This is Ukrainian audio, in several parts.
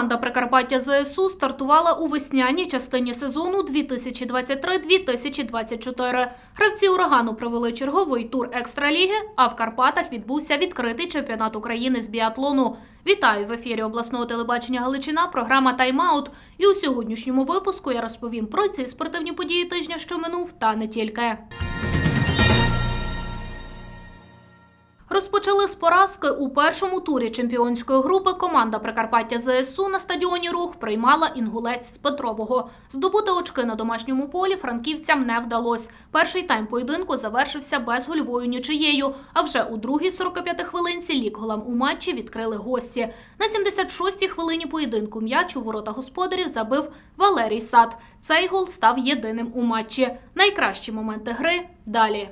Команда Прикарпаття ЗСУ стартувала у весняній частині сезону 2023-2024. Гравці урагану провели черговий тур екстраліги, а в Карпатах відбувся відкритий чемпіонат України з біатлону. Вітаю в ефірі обласного телебачення Галичина. Програма Тайм-аут. І у сьогоднішньому випуску я розповім про ці спортивні події тижня, що минув, та не тільки. Розпочали з поразки у першому турі чемпіонської групи. Команда Прикарпаття ЗСУ на стадіоні Рух приймала інгулець з Петрового. Здобути очки на домашньому полі франківцям не вдалось. Перший тайм поєдинку завершився безгольовою нічиєю. А вже у другій 45 хвилинці лік голам у матчі відкрили гості. На 76-й хвилині поєдинку м'яч у ворота господарів забив Валерій Сад. Цей гол став єдиним у матчі. Найкращі моменти гри далі.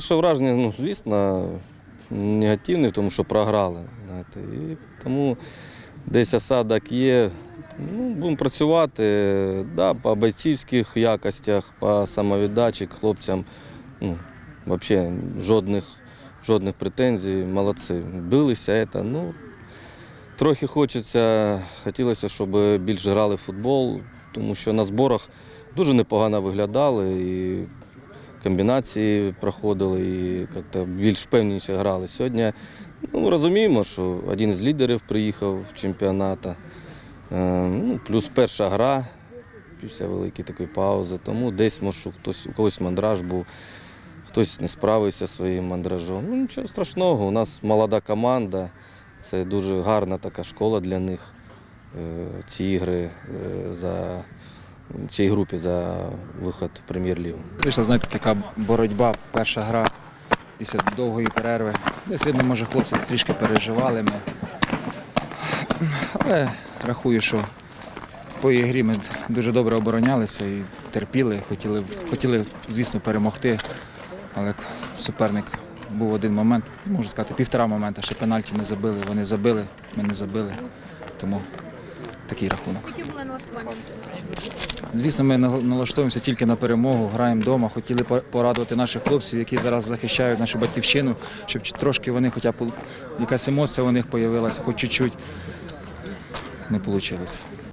Перше враження, ну, звісно, негативне, тому що програли. Знаєте. І тому десь осадок є. Ну, будемо працювати да, по бойцівських якостях, по самовіддачі хлопцям. Ну, взагалі жодних, жодних претензій, молодці. Билися, це, ну, трохи хочеться, хотілося, щоб більше грали в футбол, тому що на зборах дуже непогано виглядали. І комбінації проходили і як-то більш впевненіше грали. Сьогодні ну, розуміємо, що один з лідерів приїхав в чемпіонат. Е, Ну, плюс перша гра після великої такої паузи. Тому десь може хтось, у когось мандраж був, хтось не справився своїм мандражом. Ну, нічого страшного, у нас молода команда, це дуже гарна така школа для них. Е, Ці ігри е, за цій групі за виход в прем'єр-лігу. Вийшла, знаєте, така боротьба, перша гра після довгої перерви. Десь видно, може, хлопці трішки переживали ми. Але рахую, що по ігрі ми дуже добре оборонялися і терпіли, хотіли, хотіли звісно, перемогти. Але суперник був один момент, можна сказати, півтора момента, ще пенальті не забили. Вони забили, ми не забили. Тому такий рахунок. Які були налаштування? Звісно, ми налаштовуємося тільки на перемогу, граємо вдома. Хотіли порадувати наших хлопців, які зараз захищають нашу батьківщину, щоб трошки вони, хоча б якась емоція у них з'явилася, хоч чуть-чуть. Не вийшло.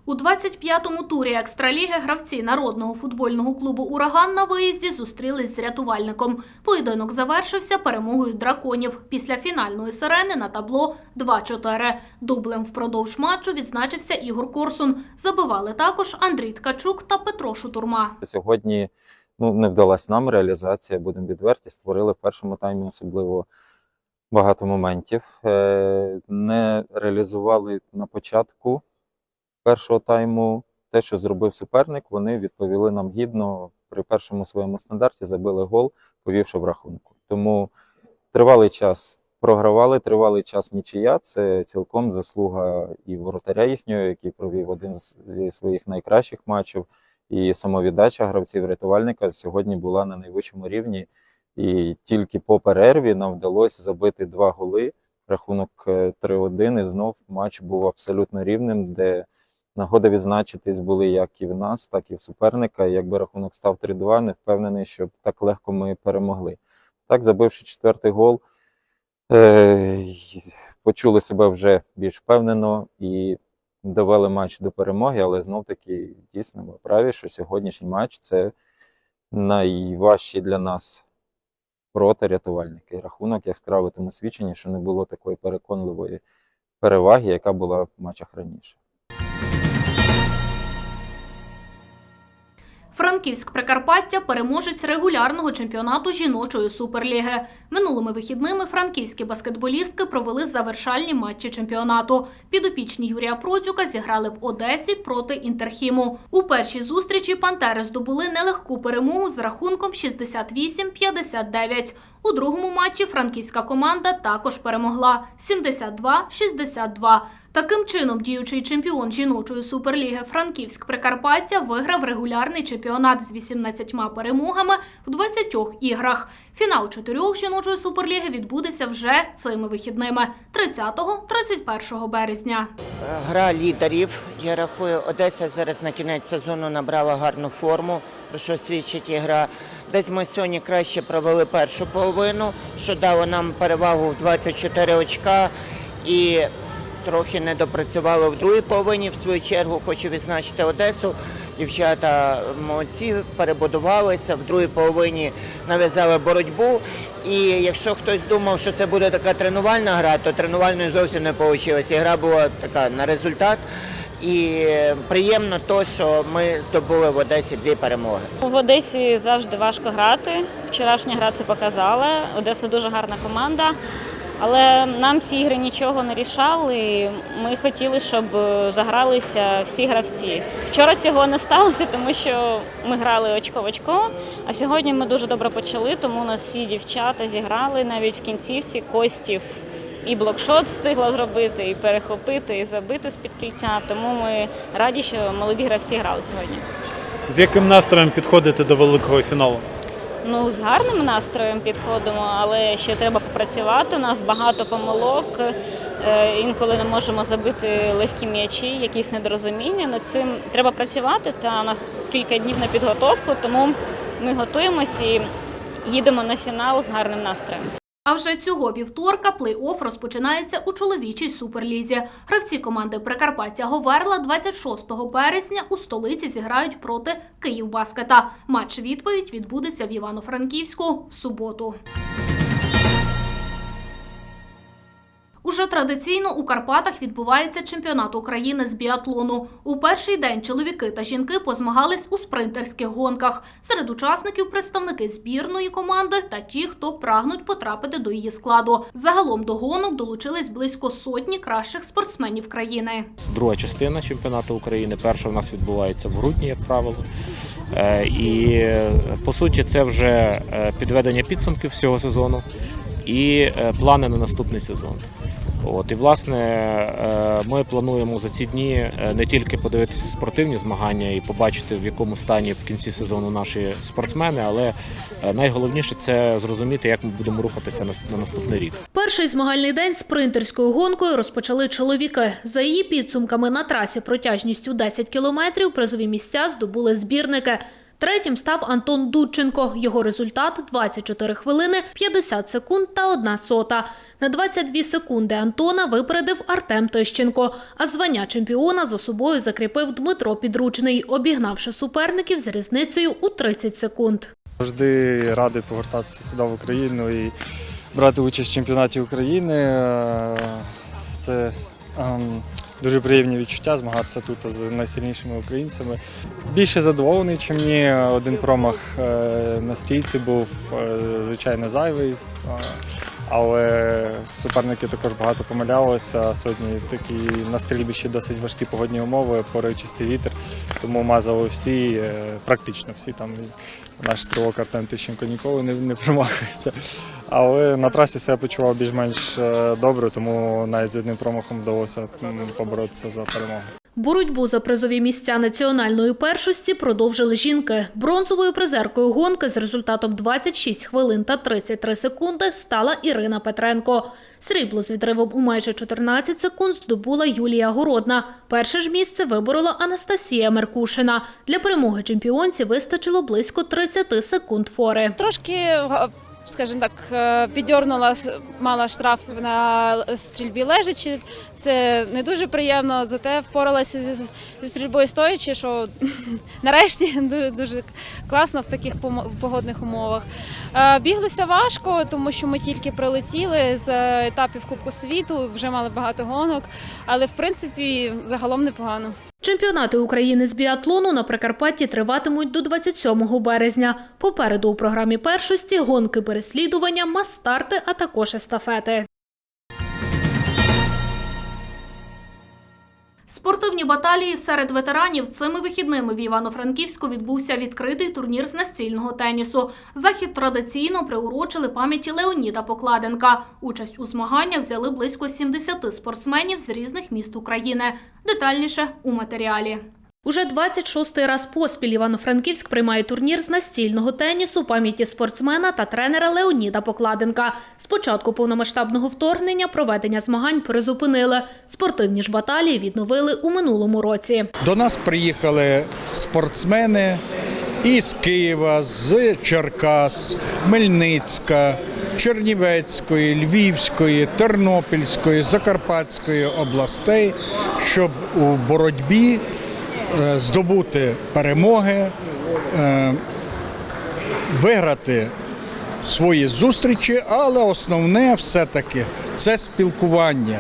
У 25-му турі екстраліги гравці народного футбольного клубу Ураган на виїзді зустрілись з рятувальником. Поєдинок завершився перемогою драконів. Після фінальної сирени на табло 2-4. Дублем впродовж матчу відзначився Ігор Корсун. Забивали також Андрій Ткачук та Петро Шутурма. Сьогодні ну, не вдалась нам реалізація, будемо відверті. Створили в першому таймі особливо багато моментів. Е, Не реалізували на початку першого тайму те, що зробив суперник. Вони відповіли нам гідно при першому своєму стандарті, забили гол, повівши в рахунку. Тому тривалий час програвали, тривалий час нічия. Це цілком заслуга і воротаря їхнього, який провів один зі своїх найкращих матчів і самовіддача гравців рятувальника сьогодні була на найвищому рівні. І тільки по перерві нам вдалося забити два голи. Рахунок е, 3-1, і знов матч був абсолютно рівним, де нагода відзначитись були як і в нас, так і в суперника. І Якби рахунок став 3-2, не впевнений, що так легко ми перемогли. Так, забивши четвертий гол, е, почули себе вже більш впевнено і довели матч до перемоги, але знов таки дійсно ми праві, що сьогоднішній матч це найважчий для нас проти рятувальники. Рахунок яскравий тому свідчення, що не було такої переконливої переваги, яка була в матчах раніше. Франківськ Прикарпаття переможець регулярного чемпіонату жіночої суперліги. Минулими вихідними франківські баскетболістки провели завершальні матчі чемпіонату. Підопічні Юрія Процюка зіграли в Одесі проти Інтерхіму. У першій зустрічі пантери здобули нелегку перемогу з рахунком 68-59. У другому матчі франківська команда також перемогла 72-62. Таким чином, діючий чемпіон жіночої суперліги Франківськ Прикарпаття виграв регулярний чемпіонат з 18 перемогами в 20 іграх. Фінал чотирьох жіночої суперліги відбудеться вже цими вихідними 30-31 березня. Гра лідерів. Я рахую, Одеса зараз на кінець сезону набрала гарну форму, про що свідчить і гра. Десь ми сьогодні краще провели першу половину, що дало нам перевагу в 24 очка. І трохи не допрацювали в другій половині. В свою чергу хочу відзначити Одесу. Дівчата молодці, перебудувалися в другій половині нав'язали боротьбу. І якщо хтось думав, що це буде така тренувальна гра, то тренувальною зовсім не вийшло. І гра була така на результат. І приємно то, що ми здобули в Одесі дві перемоги. В Одесі завжди важко грати. Вчорашня гра це показала. Одеса дуже гарна команда. Але нам ці ігри нічого не рішали. Ми хотіли, щоб е, загралися всі гравці. Вчора цього не сталося, тому що ми грали очко в очко. А сьогодні ми дуже добре почали, тому нас всі дівчата зіграли навіть в кінцівці Костів. І блокшот встигла зробити, і перехопити, і забити з-під кільця. Тому ми раді, що молоді гравці грали сьогодні. З яким настроєм підходите до великого фіналу? Ну, з гарним настроєм підходимо, але ще треба попрацювати. У нас багато помилок. Е, Інколи не можемо забити легкі м'ячі, якісь недорозуміння. Над цим треба працювати. Та у нас кілька днів на підготовку, тому ми готуємося і їдемо на фінал з гарним настроєм. А вже цього вівторка плей-офф розпочинається у чоловічій суперлізі. Гравці команди Прикарпаття Говерла 26 березня у столиці зіграють проти Київбаскета. Матч відповідь відбудеться в Івано-Франківську в суботу. Уже традиційно у Карпатах відбувається чемпіонат України з біатлону. У перший день чоловіки та жінки позмагались у спринтерських гонках. Серед учасників представники збірної команди та ті, хто прагнуть потрапити до її складу. Загалом до гонок долучились близько сотні кращих спортсменів країни. друга частина чемпіонату України. Перша у нас відбувається в грудні, як правило. Е, І по суті, це вже е, підведення підсумків всього сезону і е, плани на наступний сезон. От і власне е, ми плануємо за ці дні е, не тільки подивитися спортивні змагання і побачити, в якому стані в кінці сезону наші спортсмени, але е, найголовніше це зрозуміти, як ми будемо рухатися на на наступний рік. Перший змагальний день спринтерською гонкою розпочали чоловіки. За її підсумками на трасі протяжністю 10 кілометрів призові місця здобули збірники. Третім став Антон Дудченко. Його результат 24 хвилини 50 секунд та одна сота. На 22 секунди Антона випередив Артем Тищенко, а звання чемпіона за собою закріпив Дмитро Підручний, обігнавши суперників з різницею у 30 секунд. Завжди радий повертатися сюди в Україну і брати участь в чемпіонаті України. Е, Це ем, дуже приємні відчуття змагатися тут з найсильнішими українцями. Більше задоволений, чим ні. Один промах е, на стійці був е, звичайно зайвий. Але суперники також багато помилялися. Сьогодні такі на стрільбищі досить важкі погодні умови, поривчистий вітер, тому мазали всі, е, практично всі там. Наш стрілок Артем Тищенко ніколи не, не промахується. Але на трасі себе почував більш-менш е, добре, тому навіть з одним промахом вдалося поборотися за перемогу. Боротьбу за призові місця національної першості продовжили жінки. Бронзовою призеркою гонки з результатом 26 хвилин та 33 секунди стала Ірина Петренко. Срібло з відривом у майже 14 секунд здобула Юлія Городна. Перше ж місце виборола Анастасія Меркушина. Для перемоги чемпіонці вистачило близько 30 секунд фори. Трошки, га- скажімо так, е, мала штраф на стрільбі лежачи. Це не дуже приємно, зате впоралася зі, стрільбою стоячи, що нарешті дуже, дуже класно в таких погодних умовах. Е, Біглося важко, тому що ми тільки прилетіли з етапів Кубку світу, вже мали багато гонок, але в принципі загалом непогано. Чемпіонати України з біатлону на Прикарпатті триватимуть до 27 березня. Попереду у програмі першості гонки переслідування, мас-старти, а також естафети. Спортивні баталії серед ветеранів цими вихідними в Івано-Франківську відбувся відкритий турнір з настільного тенісу. Захід традиційно приурочили пам'яті Леоніда Покладенка. Участь у змаганнях взяли близько 70 спортсменів з різних міст України. Детальніше у матеріалі. Уже 26-й раз поспіль Івано-Франківськ приймає турнір з настільного тенісу пам'яті спортсмена та тренера Леоніда Покладенка. З початку повномасштабного вторгнення проведення змагань призупинили. Спортивні ж баталії відновили у минулому році. До нас приїхали спортсмени із Києва, з Черкас, Хмельницька, Чернівецької, Львівської, Тернопільської, Закарпатської областей, щоб у боротьбі здобути перемоги, е, виграти свої зустрічі, але основне все-таки це спілкування,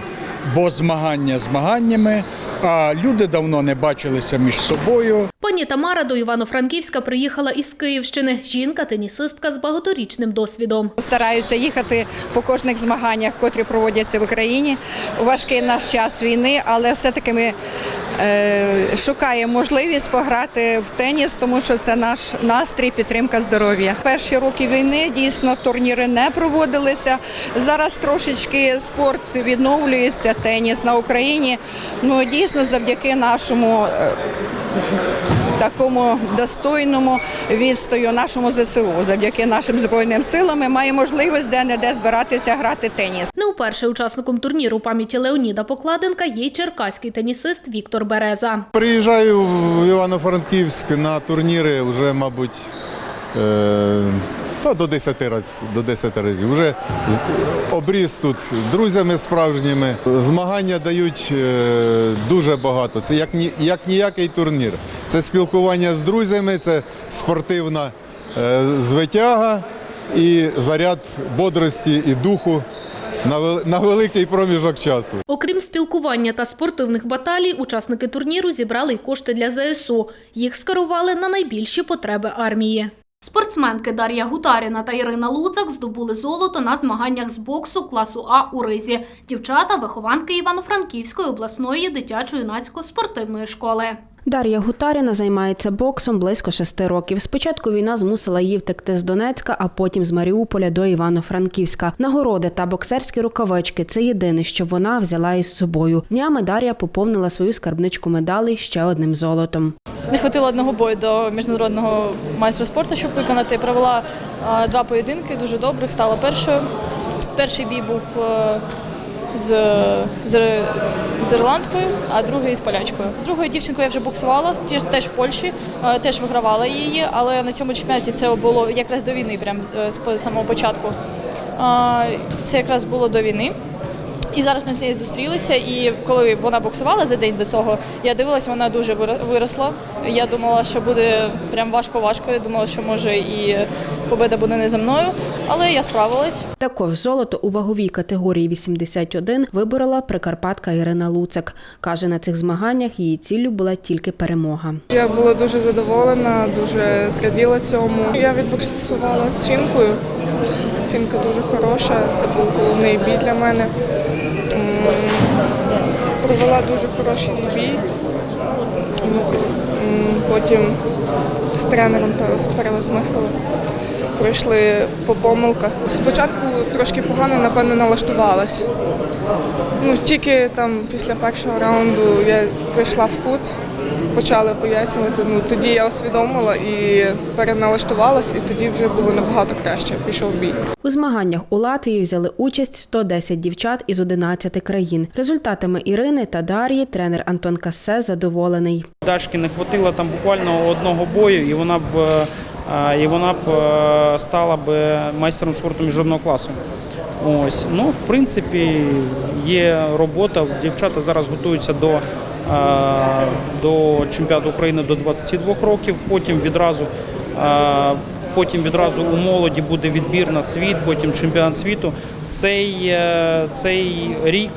бо змагання змаганнями, а люди давно не бачилися між собою. Пані Тамара до Івано-Франківська приїхала із Київщини. Жінка тенісистка з багаторічним досвідом. Стараюся їхати по кожних змаганнях, котрі проводяться в Україні важкий наш час війни, але все-таки ми е, шукаємо можливість пограти в теніс, тому що це наш настрій, підтримка здоров'я. Перші роки війни дійсно турніри не проводилися. Зараз трошечки спорт відновлюється, теніс на Україні. Ну дійсно завдяки нашому. е, такому достойному відстою нашому ЗСУ. Завдяки нашим збройним силам ми маємо можливість де-не-де збиратися грати теніс. Не вперше учасником турніру пам'яті Леоніда Покладенка є й черкаський тенісист Віктор Береза. Приїжджаю в Івано-Франківськ на турніри вже, мабуть, е, та до 10 разів. До 10 разів. Вже обріз тут друзями справжніми. Змагання дають е, дуже багато. Це як, ні, як ніякий турнір. Це спілкування з друзями, це спортивна е, звитяга і заряд бодрості і духу на, великий проміжок часу. Окрім спілкування та спортивних баталій, учасники турніру зібрали й кошти для ЗСУ. Їх скерували на найбільші потреби армії. Спортсменки Дар'я Гутаріна та Ірина Луцак здобули золото на змаганнях з боксу класу А у Ризі. Дівчата – вихованки Івано-Франківської обласної дитячо-юнацької спортивної школи. Дар'я Гутаріна займається боксом близько шести років. Спочатку війна змусила її втекти з Донецька, а потім з Маріуполя до Івано-Франківська. Нагороди та боксерські рукавички це єдине, що вона взяла із собою. Днями Дар'я поповнила свою скарбничку медалей ще одним золотом. Не хватило одного бою до міжнародного майстра спорту, щоб виконати. Провела два поєдинки, дуже добрих, стала першою. Перший бій був е, з, з, з ірландкою, а другий з полячкою. З другою дівчинкою я вже боксувала, теж в Польщі, е, теж вигравала її, але на цьому чемпіонаті це було якраз до війни, прям е, з самого початку. Це якраз було до війни. І зараз ми з нею зустрілися, і коли вона боксувала за день до того, я дивилася, вона дуже виро- виросла. Я думала, що буде прям важко-важко. Я думала, що може і победа буде не за мною, але я справилась. Також золото у ваговій категорії 81 виборола прикарпатка Ірина Луцак. Каже, на цих змаганнях її ціллю була тільки перемога. Я була дуже задоволена, дуже зраділа цьому. Я відбоксувала з фінкою. Фінка дуже хороша, це був головний бій для мене. Провела дуже хороший бій. Ну, Потім з тренером переос- переосмислили. Пройшли по помилках. Спочатку трошки погано, напевно, налаштувалась. Ну, тільки там після першого раунду я прийшла в кут, почали пояснювати. Ну тоді я усвідомила і переналаштувалася, і тоді вже було набагато краще. Пішов бій. У змаганнях у Латвії взяли участь 110 дівчат із 11 країн. Результатами Ірини та Дар'ї тренер Антон Кассе задоволений. Дашки не хватило там буквально одного бою, і вона б е, і вона б е, стала б майстером спорту міжнародного класу. Ось ну в принципі є робота. Дівчата зараз готуються до, до чемпіонату України до 22 років. Потім відразу. е, Потім відразу у молоді буде відбір на світ, потім чемпіонат світу. Цей, е, цей рік,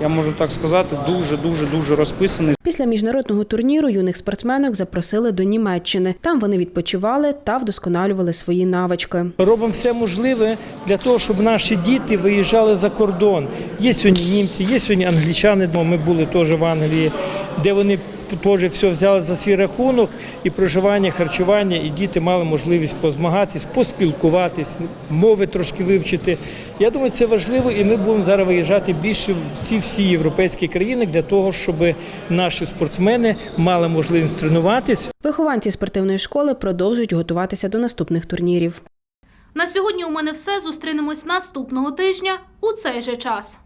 я можу так сказати, дуже дуже дуже розписаний. Після міжнародного турніру юних спортсменок запросили до Німеччини. Там вони відпочивали та вдосконалювали свої навички. Робимо все можливе для того, щоб наші діти виїжджали за кордон. Є сьогодні німці, є сьогодні англічани. Ми були теж в Англії, де вони теж все взяли за свій рахунок і проживання, харчування, і діти мали можливість позмагатись, поспілкуватись, мови трошки вивчити. Я думаю, це важливо, і ми будемо зараз виїжджати більше в ці всі європейські країни для того, щоб наші спортсмени мали можливість тренуватись. Вихованці спортивної школи продовжують готуватися до наступних турнірів. На сьогодні у мене все. Зустрінемось наступного тижня у цей же час.